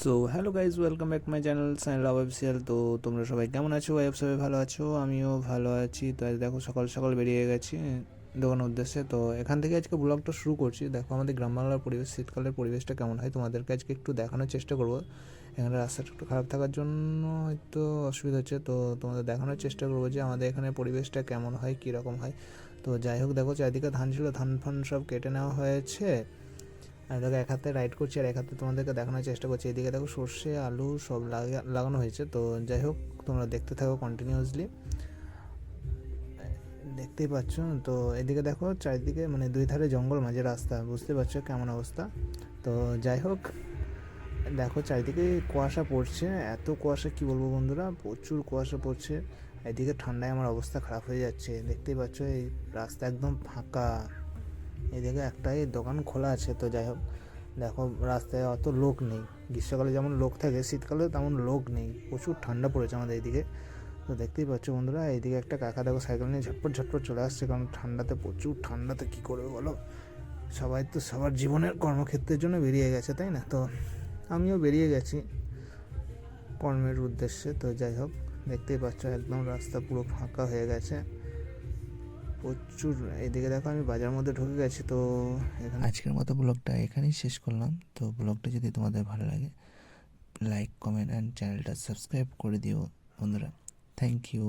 So hello guys welcome back my channel love official তো তোমরা সবাই কেমন আছো? ওয়েব সবাই ভালো আছো, আমিও ভালো আছি। তো আজ দেখো, সকাল সকাল বেরিয়ে গেছি দোকানের উদ্দেশ্যে। তো এখান থেকে আজকে ব্লগটা শুরু করছি। দেখো, আমাদের গ্রাম বাংলার পরিবেশ, শীতকালের পরিবেশটা কেমন হয়? তোমাদেরকে আজকে একটু দেখানোর চেষ্টা করব। এখানে রাস্তাটা একটু খারাপ থাকার জন্য হয়তো অসুবিধা হচ্ছে। তো তোমাদের দেখানোর চেষ্টা করব যে আমাদের এখানে পরিবেশটা কেমন হয়, কীরকম হয়। তো যাই হোক, দেখো, চারিদিকে ধান ছিল, ধান ফান সব কেটে নেওয়া হয়েছে। দেখো এক হাতে রাইড করছি আর এক হাতে তোমাদেরকে দেখানোর চেষ্টা করছি। এদিকে দেখো সর্ষে, আলু সব লাগা- লাগানো হয়েছে। তো যাই হোক, তোমরা দেখতে থাকো কন্টিনিউয়াসলি দেখতেই পাচ্ছ। তো এদিকে দেখো চারিদিকে মানে দুই ধারে জঙ্গল, মাঝে রাস্তা। বুঝতে পারছ কেমন অবস্থা? তো যাই হোক, দেখো চারিদিকে কুয়াশা পড়ছে। এত কুয়াশা, কি বলব বন্ধুরা? প্রচুর কুয়াশা পড়ছে। এদিকে ঠান্ডায় আমার অবস্থা খারাপ হয়ে যাচ্ছে। দেখতেই পাচ্ছ এই রাস্তা একদম ফাঁকা। এদিকে একটাই দোকান খোলা আছে, তো যাই হোক। দেখো রাস্তায় অত লোক নেই। গ্রীষ্মকালে যেমন লোক থাকে শীতকালে তেমন লোক নেই। প্রচুর ঠান্ডা পড়েছে আমাদের এইদিকে। তো দেখতেই পাচ্ছ বন্ধুরা, এইদিকে একটা কাকা দেখো সাইকেল নিয়ে ঝটপট ঝটপট চলে আসছে। কারণ ঠান্ডাতে, প্রচুর ঠান্ডাতে কী করবে বলো? সবাই তো সবার জীবনের কর্মক্ষেত্রের জন্য বেরিয়ে গেছে, তাই না? তো আমিও বেরিয়ে গেছি কর্মের উদ্দেশ্যে। তো যাই হোক, দেখতেই পাচ্ছ একদম রাস্তা পুরো ফাঁকা হয়ে গেছে। প্রচুর, এদিকে দেখো আমি বাজার মধ্যে ঢুকে গেছি, তো আজকের মতো ব্লগটা এখানেই শেষ করলাম। তো ব্লগটা যদি তোমাদের ভালো লাগে লাইক কমেন্ট অ্যান্ড চ্যানেলটা সাবস্ক্রাইব করে দিও বন্ধুরা। Thank you